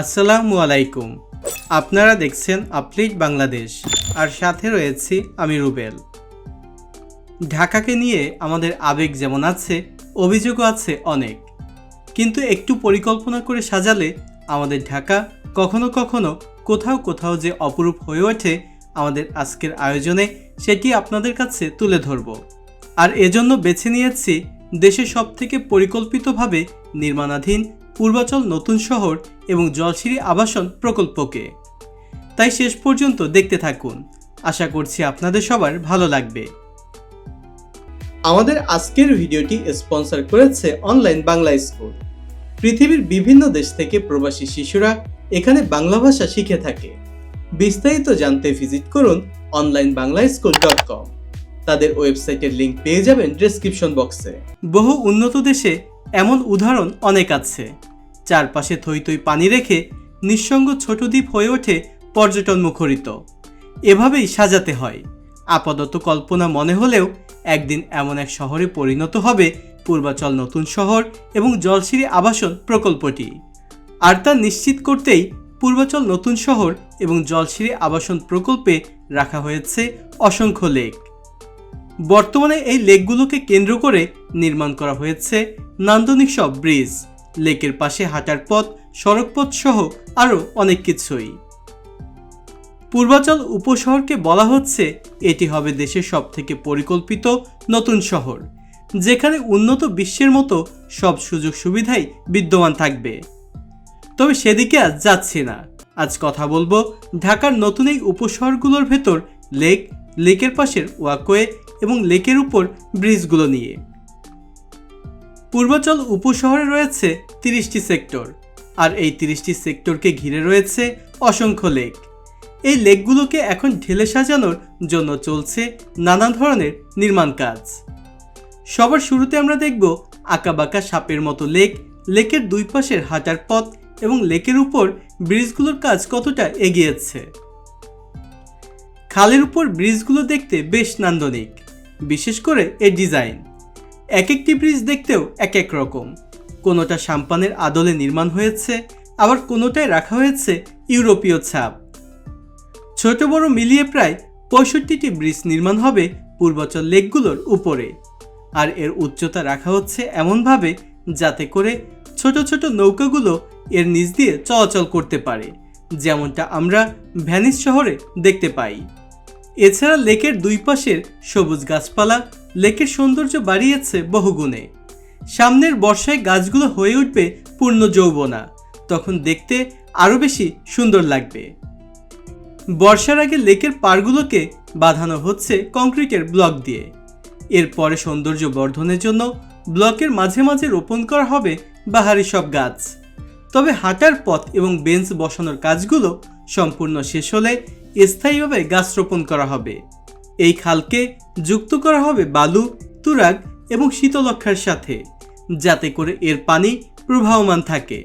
আসসালামু আলাইকুম। আপনারা দেখছেন আপলিট বাংলাদেশ, আর সাথে রয়েছি আমি রুবেল। ঢাকাকে নিয়ে আমাদের আবেগ যেমন আছে, অভিযোগও আছে অনেক। কিন্তু একটু পরিকল্পনা করে সাজালে আমাদের ঢাকা কখনো কখনো কোথাও কোথাও যে অপরূপ হয়ে ওঠে আমাদের আজকের আয়োজনে, সেটি আপনাদের কাছে তুলে ধরব। আর এজন্য বেছে নিয়েছি দেশের সবথেকে পরিকল্পিতভাবে নির্মাণাধীন পূর্বাচল নতুন শহর এবং জলসিঁড়ি আবাসন প্রকল্পকে। তাই শেষ পর্যন্ত দেখতে থাকুন। আশা করছি আপনাদের সবার ভালো লাগবে। আমাদের আজকের ভিডিওটি স্পন্সর করেছে অনলাইন বাংলা স্কুল। পৃথিবীর বিভিন্ন দেশ থেকে প্রবাসী শিশুরা এখানে বাংলা ভাষা শিখে থাকে। বিস্তারিত জানতে ভিজিট করুন online Bangla school dot com. তাদের ওয়েবসাইটের লিঙ্ক পেয়ে যাবেন ডেসক্রিপশন বক্সে। বহু উন্নত দেশে এমন উদাহরণ অনেক আছে। চারপাশে থই থই পানি রেখে নিঃসঙ্গ ছোট দ্বীপ হয়ে ওঠে পর্যটন মুখরিত। এভাবেই সাজাতে হয়। আপাতত কল্পনা মনে হলেও একদিন এমন এক শহরে পরিণত হবে পূর্বাচল নতুন শহর এবং জলসিঁড়ি আবাসন প্রকল্পটি। আর তা নিশ্চিত করতেই পূর্বাচল নতুন শহর এবং জলসিঁড়ি আবাসন প্রকল্পে রাখা হয়েছে অসংখ্য লেক। বর্তমানে এই লেকগুলোকে কেন্দ্র করে নির্মাণ করা হয়েছে নান্দনিক সব ব্রিজ। লেকের পাশে হাঁটার পথ সড়কপথ সহ আরও অনেক কিছুই। পূর্বাচল উপশহরকে বলা হচ্ছে, এটি হবে দেশের সবথেকে পরিকল্পিত নতুন শহর, যেখানে উন্নত বিশ্বের মতো সব সুযোগ সুবিধাই বিদ্যমান থাকবে। তবে সেদিকে আজ যাচ্ছি না। আজ কথা বলব ঢাকার নতুন এই উপশহরগুলোর ভেতর লেক, লেকের পাশের ওয়াকওয়ে এবং লেকের উপর ব্রিজগুলো নিয়ে। পূর্বাচল উপশহরে রয়েছে তিরিশটি সেক্টর, আর এই তিরিশটি সেক্টরকে ঘিরে রয়েছে অসংখ্য লেক। এই লেকগুলোকে এখন ঢেলে সাজানোর জন্য চলছে নানা ধরনের নির্মাণ কাজ। সবার শুরুতে আমরা দেখব আঁকাবাঁকা সাপের মতো লেক, লেকের দুই পাশের হাঁটার পথ এবং লেকের উপর ব্রিজগুলোর কাজ কতটা এগিয়েছে। খালের উপর ব্রিজগুলো দেখতে বেশ নান্দনিক, বিশেষ করে এর ডিজাইন। এক একটি ব্রিজ দেখতেও এক এক রকম। কোনোটা সাম্পানের আদলে নির্মাণ হয়েছে, আবার কোনোটায় রাখা হয়েছে ইউরোপীয় ছাপ। ছোট বড় মিলিয়ে প্রায় পঁয়ষট্টিটি ব্রিজ নির্মাণ হবে পূর্বাচল লেকগুলোর উপরে। আর এর উচ্চতা রাখা হচ্ছে এমনভাবে যাতে করে ছোট ছোট নৌকাগুলো এর নিচ দিয়ে চলাচল করতে পারে, যেমনটা আমরা ভ্যানিস শহরে দেখতে পাই। এছাড়া লেকের দুই পাশের সবুজ গাছপালা লেকের সৌন্দর্য বাড়িয়েছে বহুগুণে। সামনের বর্ষায় গাছগুলো হয়ে উঠবে পূর্ণ যৌবনা। তখন দেখতে আরও বেশি সুন্দর লাগবে। বর্ষার আগে লেকের পাড়গুলোকে বাঁধানো হচ্ছে কংক্রিটের ব্লক দিয়ে। এরপরে সৌন্দর্য বর্ধনের জন্য ব্লকের মাঝে মাঝে রোপণ করা হবে বাহারি সব গাছ। তবে হাঁটার পথ এবং বেঞ্চ বসানোর কাজগুলো সম্পূর্ণ শেষ হলে স্থায়ীভাবে গাছ রোপণ করা হবে। এই খালকে যুক্ত করা হবে বালু, তুরাগ এবং শীতলক্ষার সাথে, যাতে করে এর পানি প্রবাহমান থাকে।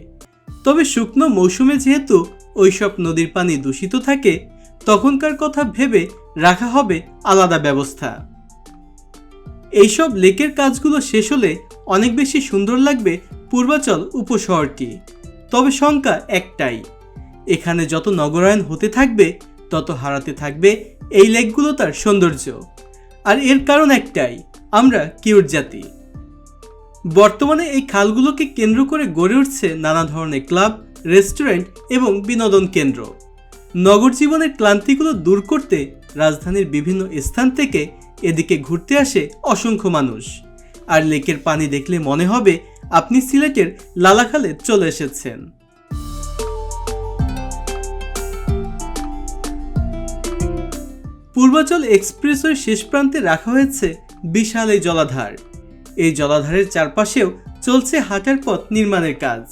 তবে শুকনো মৌসুমে যেহেতু ওইসব নদীর পানি দূষিত থাকে, তখনকার কথা ভেবে রাখা হবে আলাদা ব্যবস্থা। এইসব লেকের কাজগুলো শেষ হলে অনেক বেশি সুন্দর লাগবে পূর্বাচল উপশহরটি তবে শঙ্কা একটাই, এখানে যত নগরায়ন হতে থাকবে তত হারাতে থাকবে এই লেকগুলো তার সৌন্দর্য। আর এর কারণ একটাই, আমরা কিউট জাতি। বর্তমানে এই খালগুলোকে কেন্দ্র করে গড়ে উঠছে নানা ধরনের ক্লাব, রেস্টুরেন্ট এবং বিনোদন কেন্দ্র। নগর জীবনের ক্লান্তিগুলো দূর করতে রাজধানীর বিভিন্ন স্থান থেকে এদিকে ঘুরতে আসে অসংখ্য মানুষ। আর লেকের পানি দেখলে মনে হবে আপনি সিলেটের লালাখালে চলে এসেছেন। পূর্বাচল এক্সপ্রেসওয়ের শেষ প্রান্তে রাখা হয়েছে বিশাল এই জলাধার। এই জলাধারের চারপাশেও চলছে হাঁটার পথ নির্মাণের কাজ।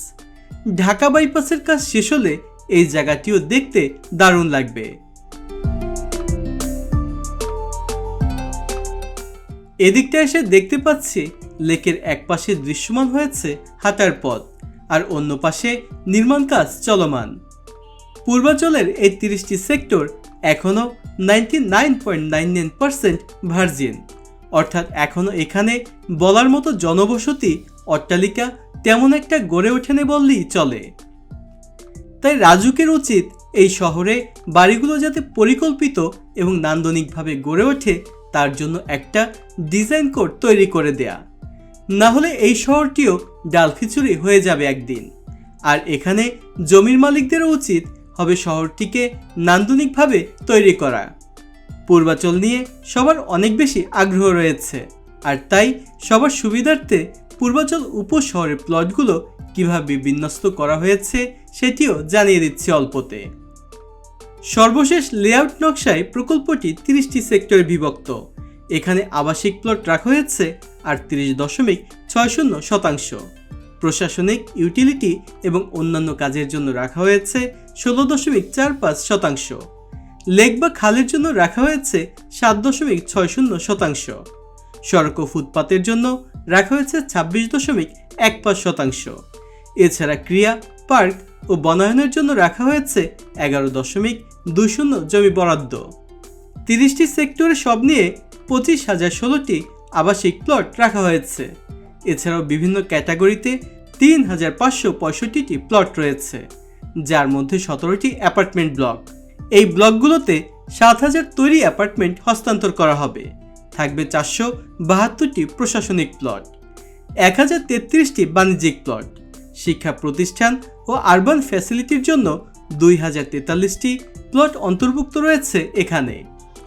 ঢাকা বাইপাসের কাজ শেষ হলে এই জায়গাটিও দেখতে দারুণ লাগবে। এদিকটা এসে দেখতে পাচ্ছি লেকের এক পাশে দৃশ্যমান হয়েছে হাঁটার পথ আর অন্য পাশে নির্মাণ কাজ চলমান। পূর্বাচলের এই তিরিশটি সেক্টর এখনও ninety nine point nine nine percent virgin অর্থাৎ এখনও এখানে বলার মতো জনবসতি অট্টালিকা তেমন একটা গড়ে ওঠেনি বললেই চলে। তাই রাজুকের উচিত এই শহরে বাড়িগুলো যাতে পরিকল্পিত এবং নান্দনিকভাবে গড়ে ওঠে, তার জন্য একটা ডিজাইন কোড তৈরি করে দেয়া। না হলে এই শহরটিও ডালখিচুড়ি হয়ে যাবে একদিন। আর এখানে জমির মালিকদেরও উচিত হবে শহরটিকে নান্দনিকভাবে তৈরি করা। পূর্বাচল নিয়ে সবার অনেক বেশি আগ্রহ রয়েছে। আর তাই সবার সুবিধার্থে পূর্বাচল উপশহরের প্লটগুলো কীভাবে বিন্যস্ত করা হয়েছে সেটিও জানিয়ে দিচ্ছি অল্পতে। সর্বশেষ লেআউট নকশায় প্রকল্পটি তিরিশটি সেক্টরে বিভক্ত। এখানে আবাসিক প্লট রাখা হয়েছে আটত্রিশ দশমিক ছয় শূন্য শতাংশ। প্রশাসনিক ইউটিলিটি এবং অন্যান্য কাজের জন্য রাখা হয়েছে ষোলো দশমিক চার পাঁচ শতাংশ। লেক বা খালের জন্য রাখা হয়েছে সাত দশমিক ছয় শূন্য শতাংশ। সড়ক ও ফুটপাতের জন্য রাখা হয়েছে ছাব্বিশ দশমিক এক পাঁচ শতাংশ। এছাড়া ক্রিয়া, পার্ক ও বনায়নের জন্য রাখা হয়েছে এগারো দশমিক দুই শূন্য জমি বরাদ্দ। তিরিশটি সেক্টরে সব নিয়ে পঁচিশ হাজার ষোলোটি আবাসিক প্লট রাখা হয়েছে। এছাড়াও বিভিন্ন ক্যাটাগরিতে তিন হাজার পাঁচশো পঁয়ষট্টিটি প্লট রয়েছে, যার মধ্যে সতেরোটি অ্যাপার্টমেন্ট ব্লক। এই ব্লকগুলোতে সাত হাজার তৈরি অ্যাপার্টমেন্ট হস্তান্তর করা হবে। থাকবে চারশো বাহাত্তরটি প্রশাসনিক প্লট, এক হাজার তেত্রিশটি বাণিজ্যিক প্লট, শিক্ষা প্রতিষ্ঠান ও আরবান ফ্যাসিলিটির জন্য দুই হাজার তেতাল্লিশটি প্লট অন্তর্ভুক্ত রয়েছে এখানে।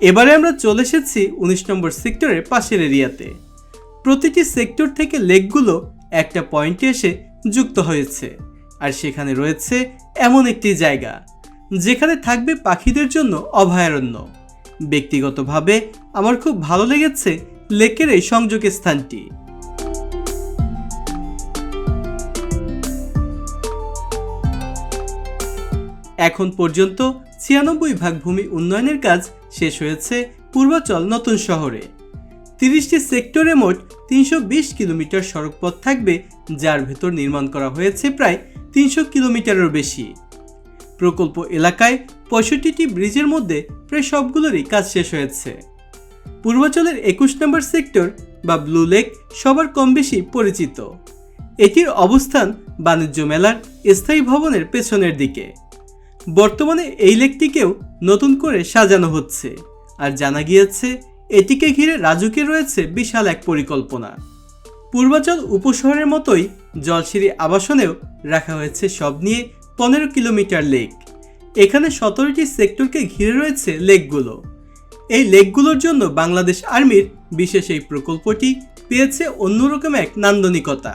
এবারে আমরা চলে এসেছি উনিশ নম্বর সেক্টরের পাশের এরিয়াতে। প্রতিটি সেক্টর থেকে লেকগুলো একটা পয়েন্টে এসে যুক্ত হয়েছে। আর সেখানে রয়েছে এমন একটি জায়গা, যেখানে থাকবে পাখিদের জন্য অভয়ারণ্য। ব্যক্তিগতভাবে আমার খুব ভালো লেগেছে লেকের এই সংযোগের স্থানটি। এখন পর্যন্ত ছিয়ানব্বই ভাগ ভূমি উন্নয়নের কাজ শেষ হয়েছে পূর্বাচল নতুন শহরে। তিরিশটি সেক্টরে মোট তিনশো বিশ কিলোমিটার সড়কপথ থাকবে, যার ভেতর নির্মাণ করা হয়েছে প্রায় তিনশো কিলোমিটারেরও বেশি। প্রকল্প এলাকায় পঁয়ষট্টিটি ব্রিজের মধ্যে প্রায় সবগুলোরই কাজ শেষ হয়েছে। পূর্বাচলের একুশ নম্বর সেক্টর বা ব্লু লেক সবার কম বেশি পরিচিত। এটির অবস্থান বাণিজ্য মেলার স্থায়ী ভবনের পেছনের দিকে। বর্তমানে এই লেকটিকেও নতুন করে সাজানো হচ্ছে, আর জানা গিয়েছে এটিকে ঘিরে রাজুকে রয়েছে বিশাল এক পরিকল্পনা। পূর্বাচল উপশহরের মতোই জলসিঁড়ি আবাসনেও রাখা হয়েছে সব নিয়ে পনেরো কিলোমিটার লেক। এখানে সতেরোটি সেক্টরকে ঘিরে রয়েছে লেকগুলো। এই লেকগুলোর জন্য বাংলাদেশ আর্মির বিশেষ এই প্রকল্পটি পেয়েছে অন্যরকম এক নান্দনিকতা।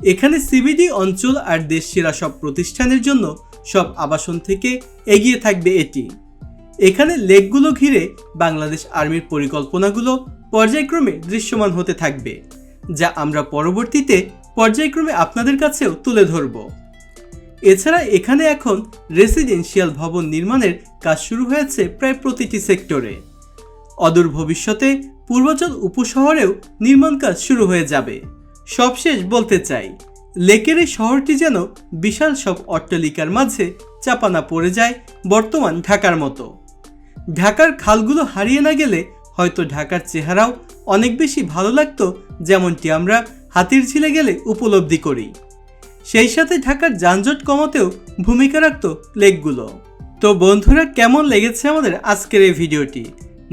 এখানে সিবিডি অঞ্চল আর দেশ সেরা সব প্রতিষ্ঠানের জন্য সব আবাসন থেকে এগিয়ে থাকবে এটি। এখানে লেকগুলো ঘিরে বাংলাদেশ আর্মির পরিকল্পনাগুলো পর্যায়ক্রমে দৃশ্যমান হতে থাকবে, যা আমরা পরবর্তীতে পর্যায়ক্রমে আপনাদের কাছেও তুলে ধরব। এছাড়া এখানে এখন রেসিডেন্সিয়াল ভবন নির্মাণের কাজ শুরু হয়েছে প্রায় প্রতিটি সেক্টরে। অদূর ভবিষ্যতে পূর্বাচল উপশহরেও নির্মাণ কাজ শুরু হয়ে যাবে। সবশেষ বলতে চাই, লেকের এই শহরটি যেন বিশাল সব অট্টালিকার মাঝে চাপানা পড়ে যায় বর্তমান ঢাকার মতো। ঢাকার খালগুলো হারিয়ে না গেলে হয়তো ঢাকার চেহারাও অনেক বেশি ভালো লাগতো যেমনটি আমরা হাতির ঝিলে গেলে উপলব্ধি করি। সেই সাথে ঢাকার যানজট কমাতেও ভূমিকা রাখত লেকগুলো। তো বন্ধুরা, কেমন লেগেছে আমাদের আজকের এই ভিডিওটি?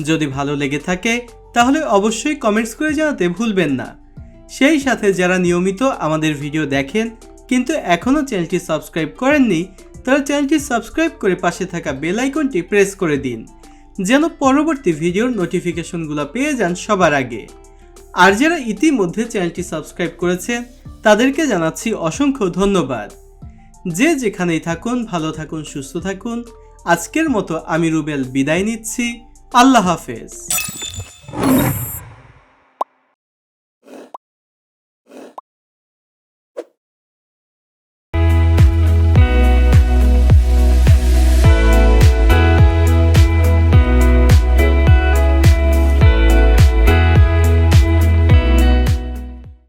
যদি ভালো লেগে থাকে, তাহলে অবশ্যই কমেন্টস করে জানাতে ভুলবেন না। সেই সাথে যারা নিয়মিত আমাদের ভিডিও দেখেন, কিন্তু এখনও চ্যানেলটি সাবস্ক্রাইব করেননি, তারা চ্যানেলটি সাবস্ক্রাইব করে পাশে থাকা বেল আইকনটি প্রেস করে দিন। যেন পরবর্তী ভিডিওর নোটিফিকেশনগুলো পেয়ে যান সবার আগে। আর যারা ইতিমধ্যে চ্যানেলটি সাবস্ক্রাইব করেছেন, তাদেরকে জানাচ্ছি অসংখ্য ধন্যবাদ। যে যেখানেই থাকুন, ভালো থাকুন, সুস্থ থাকুন। আজকের মতো আমি রুবেল বিদায় নিচ্ছি। আল্লাহ হাফেজ।